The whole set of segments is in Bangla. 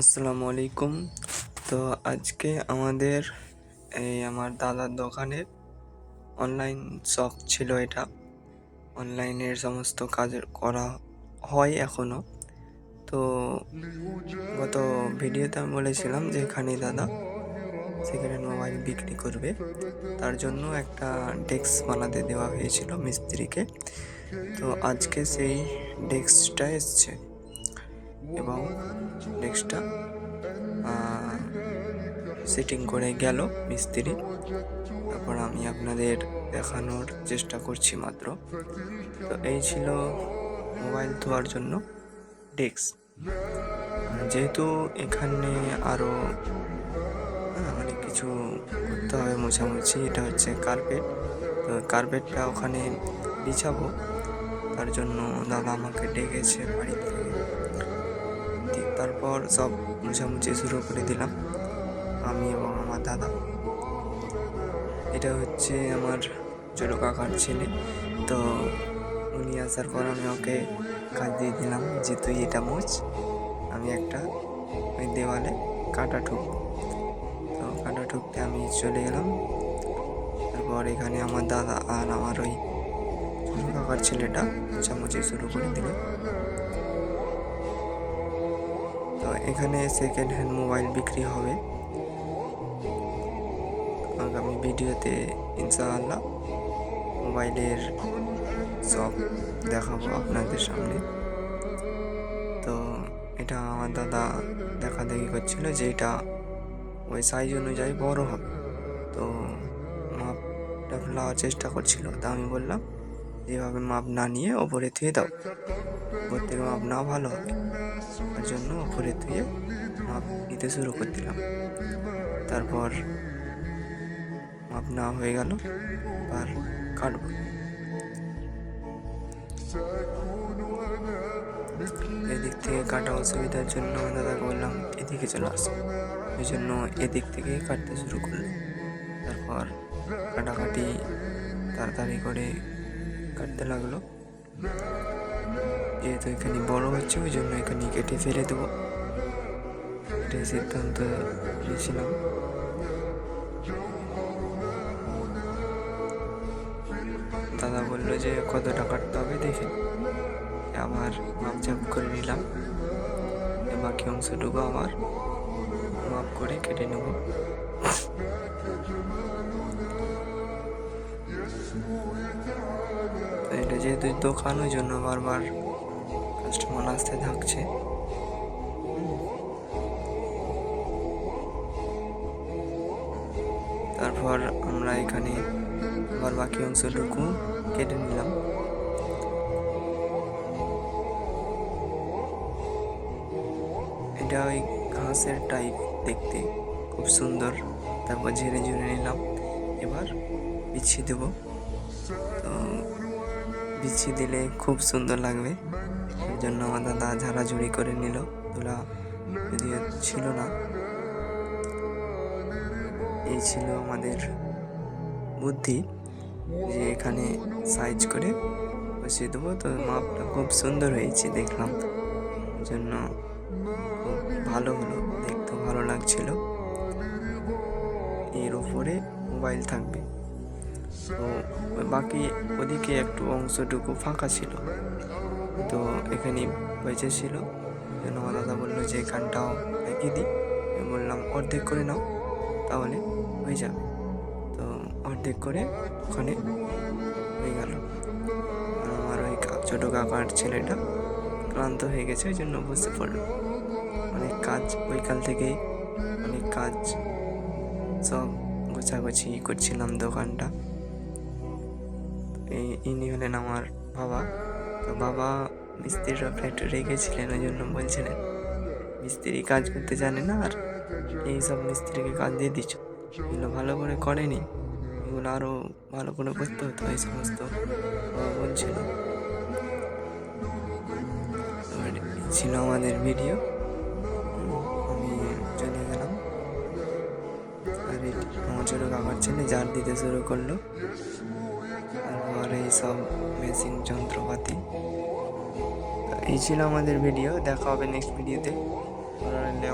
আসসালামু আলাইকুম। তো আজকে আমাদের এই আমার দাদার দোকানের অনলাইন শপ ছিল এটা। অনলাইনের সমস্ত কাজ করা হয় এখনও তো গত ভিডিওতে আমি বলেছিলাম যে এখানে দাদা হ্যান্ড মোবাইল বিক্রি করবে। তার জন্য একটা ডেস্ক বানাতে দেওয়া হয়েছিল মিস্ত্রিকে। তো আজকে সেই ডেস্কটা এসছে। এবং ডেস্কটা সেটিং করে গেল মিস্ত্রি। তারপর আমি আপনাদের দেখানোর চেষ্টা করছি মাত্র। তো এই ছিল মোবাইল ধোয়ার জন্য ডেস্ক যেহেতু এখানে আরও অনেক কিছু করতে হবে মোছামুছি, এটা হচ্ছে কার্পেট তো কার্পেটটা ওখানে বিছাবো। তার জন্য দাদা আমাকে ডেকেছে বাড়ি থেকে তারপর সব মোছামুছি শুরু করে দিলাম, আমি এবং আমার দাদা। এটা হচ্ছে আমার ছোটো কাকার ছেলে। তো উনি আসার পর আমি ওকে কাজ দিয়ে দিলাম যে, তুই এটা মোচ আমি একটা ওই দেওয়ালে কাটা ঠুকবো তো কাটা ঠুকতে আমি চলে গেলাম তারপর এখানে আমার দাদা আর আমার ওই কাকার ছেলেটা মোছামুছি শুরু করে দিল। তো এখানে সেকেন্ড হ্যান্ড মোবাইল বিক্রি হবে। আগামী ভিডিওতে ইনশাআল্লাহ মোবাইলের সব দেখাবো আপনাদের সামনে। তো এটা আমার দাদা দেখা দেখি করছিল যে এটা ওই সাইজ অনুযায়ী বড় হবে। তো মাপটা ফেলার চেষ্টা করছিল, তা আমি বললাম যেভাবে মাপ না নিয়ে ওপরে থুয়ে দাও। ওপর থেকে মাপ না ভালো হবে। তার জন্য ওপরে ধুয়ে মাপ নিতে শুরু করে দিলাম। তারপর মাপ না হয়ে গেল। আর কাটবো। এদিক থেকে কাটা অসুবিধার জন্য দাদাকে বললাম, এদিকে চলে আসো। ওই জন্য এদিক থেকে কাটতে শুরু করল। তারপর কাটাকাটি তাড়াতাড়ি করে কাটতে লাগল। যেহেতু এখানে বড় হচ্ছে ওই জন্য এখানে কেটে ফেলে দেবো। এটাই সিদ্ধান্ত নিয়েছিলাম। দাদা বলল যে, কতটা কাটতে হবে দেখে? আবার মাপঝাপ করে নিলাম। বাকি অংশটুকু আমার। মাপ করে কেটে নেব। এটা যেহেতু দোকান ওই জন্য বারবার কাস্টমার আসতে থাকছে। তারপর আমরা এখানে আবার বাকি অংশটুকু কেটে নিলাম। এটা ওই ঘাসের টাইপ দেখতে খুব সুন্দর। তারপর ঝেড়ে ঝুড়ে নিলাম। এবার বিছিয়ে দেব। তো বিছিয়ে দিলে খুব সুন্দর লাগবে। সেই জন্য আমার দাদা ঝাড়াঝুড়ি করে নিল। তোলা যদিও ছিল না। এই ছিল আমাদের বুদ্ধি যে এখানে সাইজ করে বসিয়ে দেবো। তো মাপটা খুব সুন্দর হয়েছে দেখলাম। জন্য খুব ভালো হলো। দেখতে ভালো লাগছিল। এর উপরে মোবাইল থাকবে। তো বাকি ওদিকে একটু অংশটুকু ফাঁকা ছিল। তো এখানে বেঁচে ছিল। আমার দাদা বলল যে এখানটাও রেখে দিই। আমি বললাম, অর্ধেক করে নাও, তাহলে হয়ে যাবে। তো অর্ধেক করে ওখানে হয়ে গেল। আমার ওই ছোটো কাকার ছেলেটা ক্লান্ত হয়ে গেছে ওই জন্য বসে পড়ল। অনেক কাজ ওইকাল থেকেই অনেক কাজ, সব গোছাগুছি করছিলাম দোকানটা। ইনি হলেন আমার বাবা। তো বাবা মিস্ত্রিরা ফ্যাক্টরি গেছিলেন ওই জন্য বলছিলেন, মিস্ত্রি কাজ করতে জানে না আর এই সব মিস্ত্রিকে কাজ দিয়ে দিচ্ছ। এগুলো ভালো করে করেনি। এগুলো আরও ভালো করে করতে হতো, এই সমস্ত বলছিল। ছিল আমাদের ভিডিও। আমি চলে গেলাম। আর আমার ছোটো কাকার ছেলে জার দিতে শুরু করল। তারপর এই সব মেশিন, যন্ত্রপাতি। এই ছিল আমাদের ভিডিও দেখা হবে নেক্সট ভিডিওতে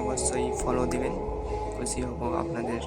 অবশ্যই ফলো দিবেন। খুশি হব আপনাদের।